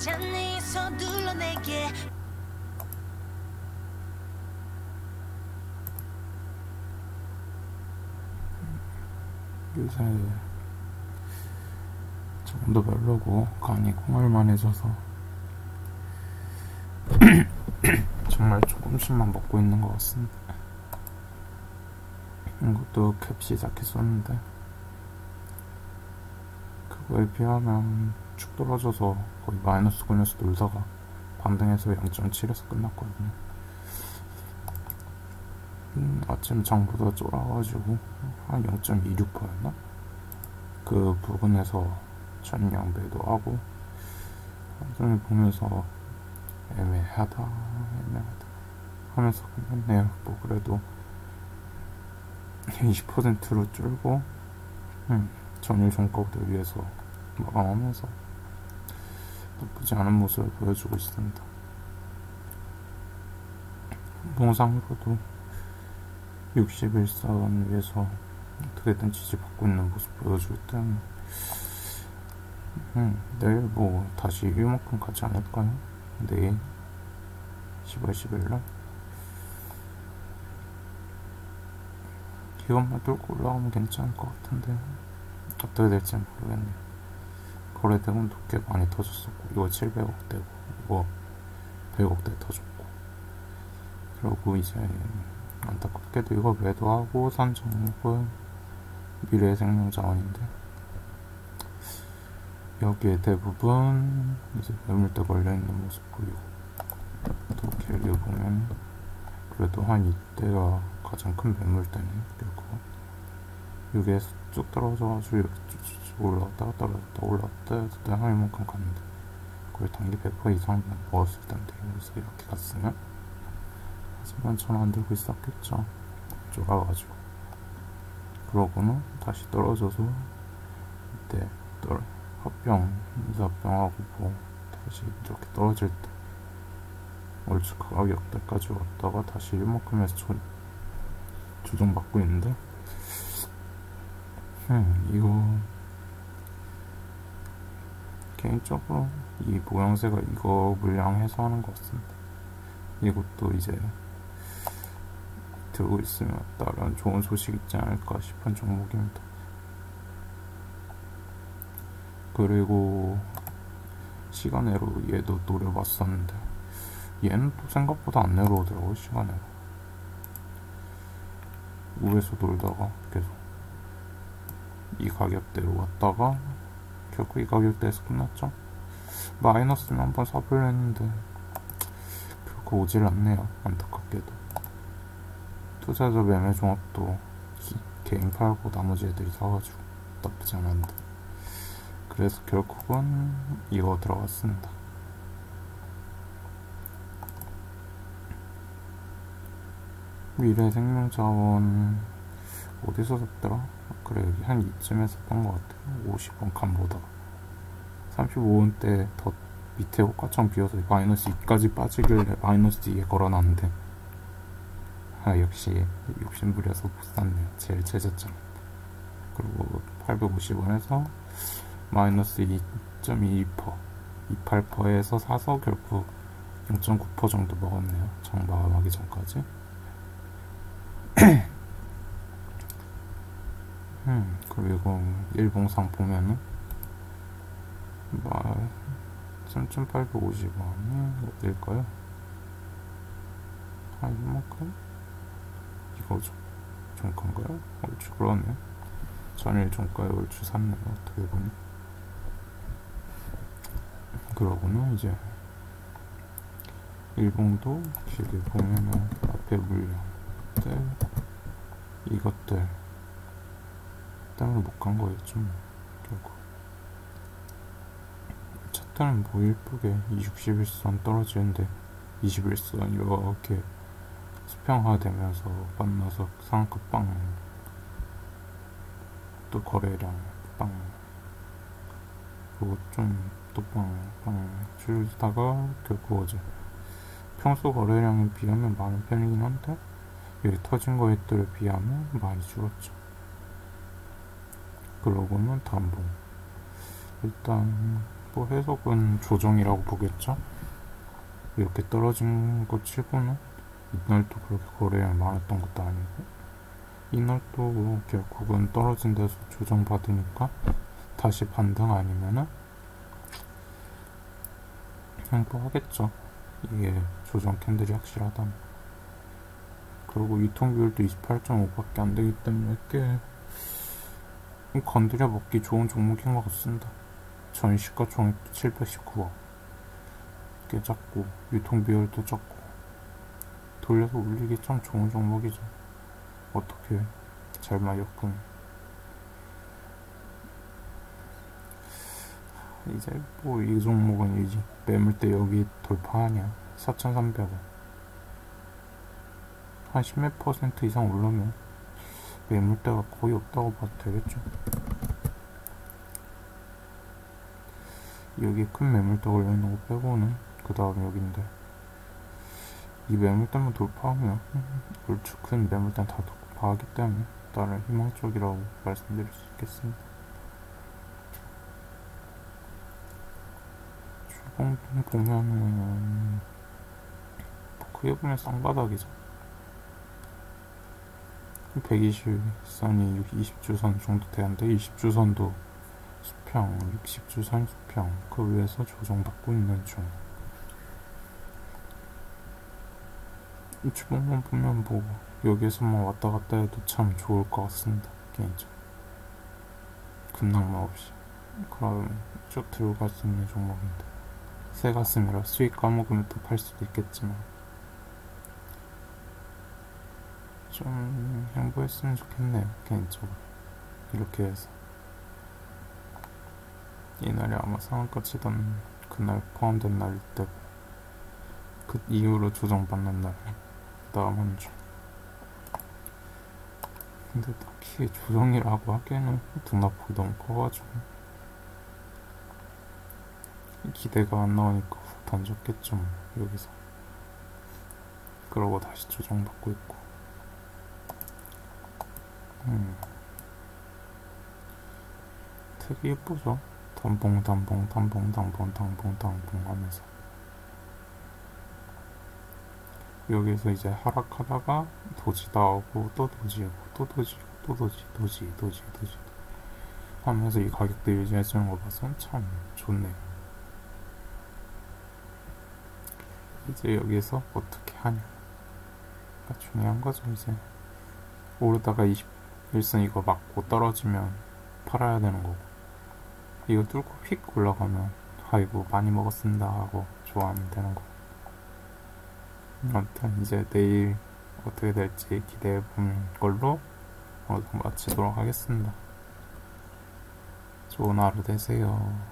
잔이 서둘러 내게 요새 정도 별로고 간이 콩알만해져서 정말 조금씩만 먹고 있는 것 같습니다. 이것도 캡 시작했었는데 그거에 비하면 축 떨어져서 거의 마이너스 군에서 놀다가 반등해서 0.7에서 끝났거든요. 음, 아침 장보다 쫄아가지고 한 0.26%였나? 그 부분에서 전량배도 하고 나중에 보면서 애매하다 애매하다 하면서 끝냈네요 뭐 그래도 20%로 줄고 음, 전일 종가보다 위해서 마감하면서 나쁘지 않은 모습을 보여주고 있습니다. 동상으로도 61선 위에서 어떻게든 지지받고 있는 모습 보여주기 때문에 음, 내일 뭐 다시 이만큼 가지 않을까요? 내일? 10월 10일날? 이것만 뚫고 올라가면 괜찮을 것 같은데 어떻게 될지는 모르겠네요 거래대금 두께 많이 터졌었고 이거 700억대고 이거 100억대 터졌고. 그리고 이제 안타깝게도 이거 매도하고 산 종목은 미래생명자원인데 여기에 대부분 이제 매물대 걸려있는 모습 보이고 또 길게 보면 그래도 한 이때가 가장 큰 매물대네 결국 여기에 쭉 떨어져가지고 이렇게 쭉쭉 올라왔다가 떨어졌다 올라왔다 했을 한 이만큼 갔는데 거의 단기 100% 이상 먹었을 텐데 그래서 이렇게 갔으면 하지만 전화 안 들고 있었겠죠. 쫄아가지고. 그러고는 다시 떨어져서 이때 떨어 합병 이사병하고 뭐 다시 이렇게 떨어질 때 얼추 가격대까지 왔다가 다시 이만큼에서 조, 조정받고 있는데 음, 이거 개인적으로 이 모양새가 이거 물량 해소하는 것 같습니다 이것도 이제 들고 있으면 다른 좋은 소식 있지 않을까 싶은 종목입니다. 그리고 시간으로 얘도 노려봤었는데 얘는 또 생각보다 안 내려오더라고 시간으로 위에서 놀다가 계속 이 가격대로 왔다가 결국 이 가격대에서 끝났죠. 마이너스는 한번 사보려 했는데 결국 오질 않네요. 안타깝게도. 투자자 매매 종합도 개인 팔고 나머지 애들이 사가지고 나쁘지 않았는데. 그래서 결국은 이거 들어갔습니다. 미래 생명자원 어디서 샀더라? 그래 여기 한 이쯤에서 샀던 것 같아요. 50원 칸보다. 35원 때더 밑에 호가청 비어서 마이너스 2까지 빠지길래 마이너스 2에 걸어놨는데. 아 역시 욕심부려서 못 샀네요. 제일 최저점. 그리고 850원에서 마이너스 2.22% 28%에서 사서 결국 0.9% 정도 먹었네요. 정 마감하기 전까지 음, 그리고 일봉상 보면은 3,850원이 어딜까요? 한 이만큼? 이거죠 종가인가요? 얼추 그러네요 전일 종가에 얼추 샀네요 어떻게 보니 그러고는 이제 일봉도 길게 보면은 앞에 물량들 이것들 때문에 못간 거였죠 뭐, 결국 차트는 뭐 예쁘게 61선 떨어지는데 21선 이렇게 수평화되면서 만나서 상한가 빵, 또 거래량 빵, 그리고 좀또 빵, 빵 줄다가 결국 어제 평소 거래량에 비하면 많은 편이긴 한데 여기 터진 거에들에 비하면 많이 줄었죠. 그러고는 단봉 일단 뭐 해석은 조정이라고 보겠죠. 이렇게 떨어진 것 치고는 이날도 그렇게 거래량이 많았던 것도 아니고 이날도 결국은 떨어진 데서 조정 받으니까 다시 반등 아니면은 행보하겠죠. 이게 조정 캔들이 확실하다면. 그리고 유통 비율도 28.5밖에 안 되기 때문에 꽤 건드려 먹기 좋은 종목인 것 같습니다. 전시가 총액도 719억. 꽤 작고 유통 비율도 적고 돌려서 올리기 참 좋은 종목이죠. 어떻게 잘만 엮으면 이제 뭐 이 종목은 이제 매물대 여기 돌파하냐 4,300원 한 10몇 퍼센트 이상 오르면 매물대가 거의 없다고 봐도 되겠죠? 여기 큰 매물대 거 빼고는 그 다음 여긴데. 이 매물대만 돌파하면 얼추 큰 매물대는 다 돌파하기 때문에 나름 희망적이라고 말씀드릴 수 있겠습니다. 주봉 보면은 크게 보면 쌍바닥이죠 120선이 20주선 정도 되는데 20주선도 수평, 60주선 수평 그 위에서 조정받고 있는 중. 이 주봉만 보면 뭐 여기에서만 왔다 갔다 해도 참 좋을 것 같습니다. 개인적으로. 급락만 없이. 그럼 쭉 들고 갈 수 있는 종목인데. 새 가슴이라 수익 까먹으면 또 팔 수도 있겠지만. 좀 행보했으면 좋겠네요. 개인적으로. 이렇게 해서. 이날이 아마 상한가 치던 그날 포함된 날일 때고 그 이후로 조정받는 날 다음 한 주. 근데 딱히 조정이라고 하기에는 등락폭이 너무 커가지고 기대가 안 나오니까 훅 던졌겠죠 뭐, 여기서 그러고 다시 조정받고 있고 음. 되게 예쁘죠? 단봉 단봉 단봉 단봉 단봉 단봉 하면서. 여기서 이제 하락하다가 도지 나오고 또 도지고 또 도지 또 도지 도지 도지 도지. 하면서 이 가격대 유지해주는 거 봐서 참 좋네요. 이제 여기서 어떻게 하냐? 가 중요한 거죠 이제. 오르다가 21선 이거 맞고 떨어지면 팔아야 되는 거고. 이거 뚫고 휙 올라가면 아이고 많이 먹었습니다 하고 좋아하면 되는 거 아무튼 이제 내일 어떻게 될지 기대해 보는 걸로 마치도록 하겠습니다. 좋은 하루 되세요